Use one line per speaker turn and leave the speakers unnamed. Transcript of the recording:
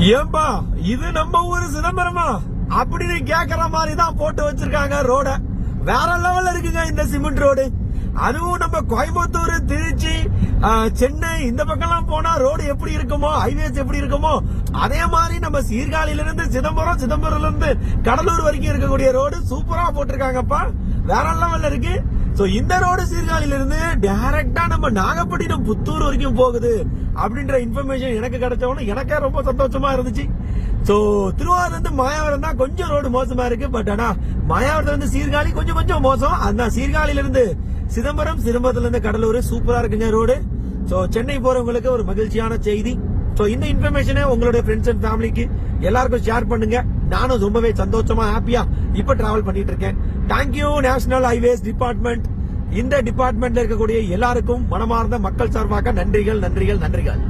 ஏன்பா இது நம்ம ஊரு சிதம்பரமா? அப்படின்னு கேக்குற மாதிரி தான் போட்டு வச்சிருக்காங்க ரோட. வேற லெவல்ல இருக்குங்க இந்த சிமெண்ட் ரோடு. அதுவும் நம்ம கோயம்புத்தூர் திருச்சி சென்னை இந்த பக்கம்லாம் போனா ரோடு எப்படி இருக்குமோ ஹைவேஸ் எப்படி இருக்குமோ அதே மாதிரி நம்ம சீர்காழியில இருந்து சிதம்பரம் சிதம்பரம்ல இருந்து கடலூர் வரைக்கும் இருக்கக்கூடிய ரோடு சூப்பரா போட்டிருக்காங்கப்பா. வேற லெவல்ல இருக்கு. சோ இந்த ரோடு சீர்காழியில இருந்து நம்ம நாகப்பட்டினம் புத்தூர் வரைக்கும் போகுது அப்படின்ற இன்ஃபர்மேஷன் எனக்கு கிடைச்ச உடனே எனக்கே ரொம்ப சந்தோஷமா இருந்துச்சு. சோ திருவாரூர்ல மாயாவரம் தான் கொஞ்சம் ரோடு மோசமா இருக்கு. பட் ஆனா மாயாவரத்துல இருந்து சீர்காழி கொஞ்சம் கொஞ்சம் மோசம். அதான் சீர்காழில இருந்து சிதம்பரம் சிதம்பரத்துல இருந்து கடலூர் சூப்பரா இருக்குங்க ரோடு சோ சென்னை போறவங்களுக்கு ஒரு மகிழ்ச்சியான செய்தி. சோ இந்த இன்ஃபர்மேஷனை உங்களுடைய ஃப்ரெண்ட்ஸ் அண்ட் ஃபேமிலிக்கு எல்லாருக்கும் ஷேர் பண்ணுங்க. நானும் ரொம்பவே சந்தோஷமா ஹாப்பியா இப்ப டிராவல் பண்ணிட்டு இருக்கேன். தேங்க்யூ நேஷனல் ஹைவேஸ் டிபார்ட்மெண்ட் இந்த டிபார்ட்மெண்ட்ல இருக்கக்கூடிய எல்லாருக்கும் மனமார்ந்த மக்கள் சார்பாக நன்றிகள் நன்றிகள் நன்றிகள்.